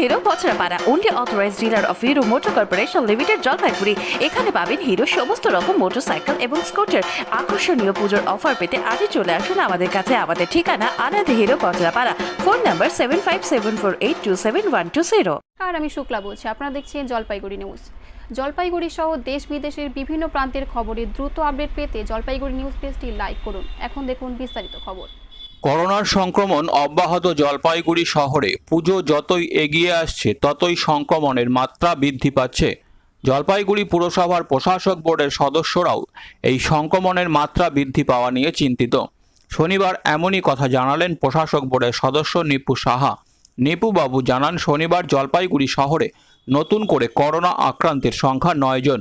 Hero Bachhrapara only authorised dealer of Hero Motor Corporation Limited Jalpaiguri. এখানে পাবেন hero সমস্ত রকম মোটরসাইকেল এবং স্কুটার আকর্ষণীয় পুজোর অফার পেতে আজই চলে আসুন আমাদের কাছে। আমাদের ঠিকানা Anand Hero Bachhrapara. Phone number seven five seven four eight two seven one two zero আর আমি শুক্লা বলছি, আপনারা দেখছেন জলপাইগুড়ি নিউজ জলপাইগুড়ি সহ দেশ বিদেশের বিভিন্ন প্রান্তের খবরের দ্রুত আপডেট পেতে জলপাইগুড়ি নিউজ পেজটি লাইক করুন। এখন দেখুন বিস্তারিত খবর। করোনার সংক্রমণ অব্যাহত জলপাইগুড়ি শহরে। পুজো যতই এগিয়ে আসছে, ততই সংক্রমণের মাত্রা বৃদ্ধি পাচ্ছে। জলপাইগুড়ি পুরসভার প্রশাসক বোর্ডের সদস্যরাও এই সংক্রমণের মাত্রা বৃদ্ধি পাওয়া নিয়ে চিন্তিত। শনিবার এমনই কথা জানালেন প্রশাসক বোর্ডের সদস্য নিপু সাহা। নিপু বাবু জানান, শনিবার জলপাইগুড়ি শহরে নতুন করে করোনা আক্রান্তের সংখ্যা নয় জন।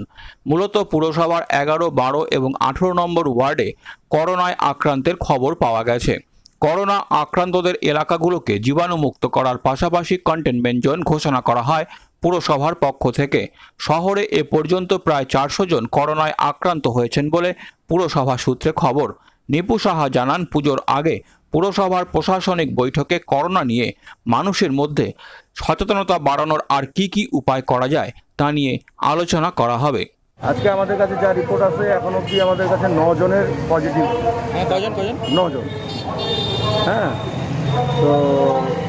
মূলত পুরসভার এগারো, বারো এবং আঠেরো নম্বর ওয়ার্ডে করোনায় আক্রান্তের খবর পাওয়া গেছে। করোনা আক্রান্তদের এলাকাগুলোকে জীবাণুমুক্ত করার পাশাপাশি কন্টেনমেন্ট জোন ঘোষণা করা হয় পুরসভার পক্ষ থেকে। শহরে এ পর্যন্ত প্রায় চারশো জন করোনায় আক্রান্ত হয়েছেন বলে পুরসভা সূত্রে খবর। নিপু সাহা জানান, পুজোর আগে পুরসভার প্রশাসনিক বৈঠকে করোনা নিয়ে মানুষের মধ্যে সচেতনতা বাড়ানোর আর কি কি উপায় করা যায় তা নিয়ে আলোচনা করা হবে। আজকে আমাদের কাছে যা রিপোর্ট আছে এখন অবধি আমাদের কাছে জনের পজিটিভ কজন কজন জন হ্যাঁ। তো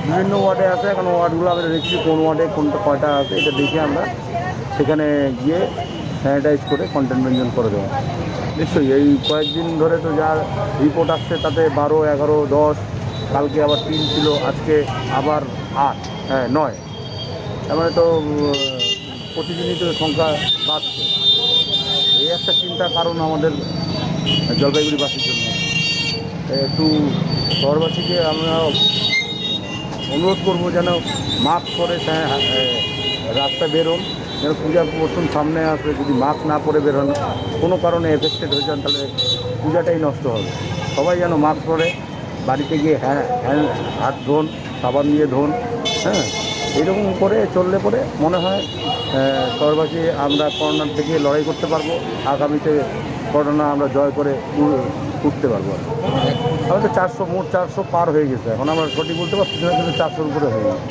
বিভিন্ন ওয়ার্ডে আছে এখন ওয়ার্ডগুলো আমরা দেখছি কোন ওয়ার্ডে কোনটা কয়টা আছে এটা দেখে আমরা সেখানে গিয়ে স্যানিটাইজ করে কন্টেনমেন্ট জোন করে দেবো। নিশ্চয়ই এই কয়েকদিন ধরে তো যা রিপোর্ট আসছে তাতে বারো এগারো দশ কালকে আবার তিন ছিল আজকে আবার আট হ্যাঁ নয়। তার মানে তো প্রতিদিনই তো সংখ্যা বাড়ছে। এই একটা চিন্তার কারণ আমাদের জলপাইগুড়িবাসীর জন্য। একটু শহরবাসীকে আমরা অনুরোধ করব যেন মাস্ক পরে রাস্তায় বেরোন যেন পূজা মরশুম সামনে আসবে যদি মাস্ক না পরে বেরোন কোনো কারণে এফেক্টেড হয়ে যান, তাহলে পূজাটাই নষ্ট হবে। সবাই যেন মাস্ক পরে, বাড়িতে গিয়ে হ্যাঁ হ্যাঁ হাত ধোন, সাবান দিয়ে ধোন হ্যাঁ এরকম করে চললে পরে মনে হয় শহরবাসী আমরা করোনার থেকে লড়াই করতে পারব। আগামীতে করোনা আমরা জয় করে উঠতে পারব। আর। আমাদের চারশো, মোট চারশো পার হয়ে গেছে। এখন আমরা সঠিক বলতে পারছি না, কিন্তু চারশোর উপরে হয়ে গেছে।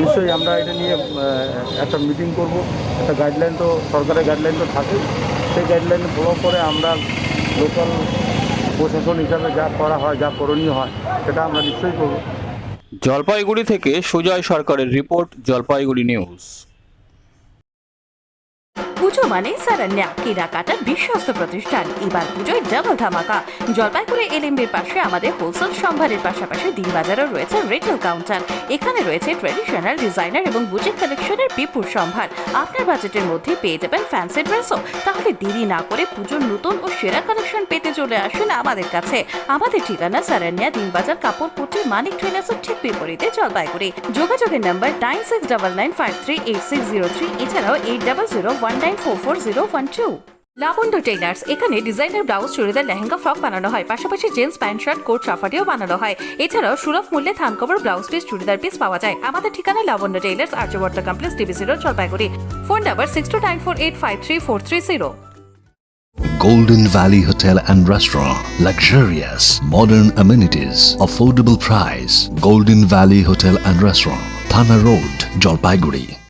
নিশ্চয়ই আমরা এটা নিয়ে একটা মিটিং করব। একটা গাইডলাইন তো, সরকারের গাইডলাইন তো থাকেই সেই গাইডলাইন ফলো করে আমরা লোকাল প্রশাসন হিসাবে যা করা হয়, যা করণীয় হয়, সেটা আমরা নিশ্চয়ই করব। জলপাইগুড়ি থেকে সুজয় সরকারের রিপোর্ট, জলপাইগুড়ি নিউজ। পুজো মানে সারান্যা কেনাকাটার বিশ্বস্ত প্রতিষ্ঠান। এবার পুজোয় ডাবল ধামাকা। জলপাইগুড়ি এলএমবির পাশে আমাদের হোলসেল সম্ভারের পাশাপাশি দিনবাজারও রয়েছে রিটেল কাউন্টার এখানে রয়েছে ট্রেডিশনাল ডিজাইনার এবং বুটিক কালেকশনের বিপুল সম্ভার। আপনার বাজেটের মধ্যে পেয়ে যাবেন ফ্যান্সি ড্রেসও তাহলে দেরি না করে পুজোর নতুন ও সেরা কালেকশন পেতে চলে আসুন আমাদের কাছে। আমাদের ঠিকানা সারান্যা দিনবাজার কাপড় পুটি মানিক ট্রেনার্সের ঠিক বিপরীতে জলপাইগুড়ি। যোগাযোগের number nine six double nine five three eight six zero three, এছাড়াও eight double zero one nine four four zero one two. Labanya tailors, এখানে designer blouse, churidar, lehenga, frock বানানো হয়। পাশাপাশি জেন্টস প্যান্ট, শার্ট, কোট, সাফাটিও বানানো হয়। এছাড়াও সুলভ মূল্যে থান cover, blouse piece, churidar piece পাওয়া যায়। আমাদের ঠিকানা Labanya tailors, Aryavarta complex DBC road Jalpaiguri. Phone number six two nine four eight five three four three zero Golden Valley Hotel and Restaurant. Luxurious, modern amenities, affordable price. Golden Valley Hotel and Restaurant. Thana Road, Jalpaiguri.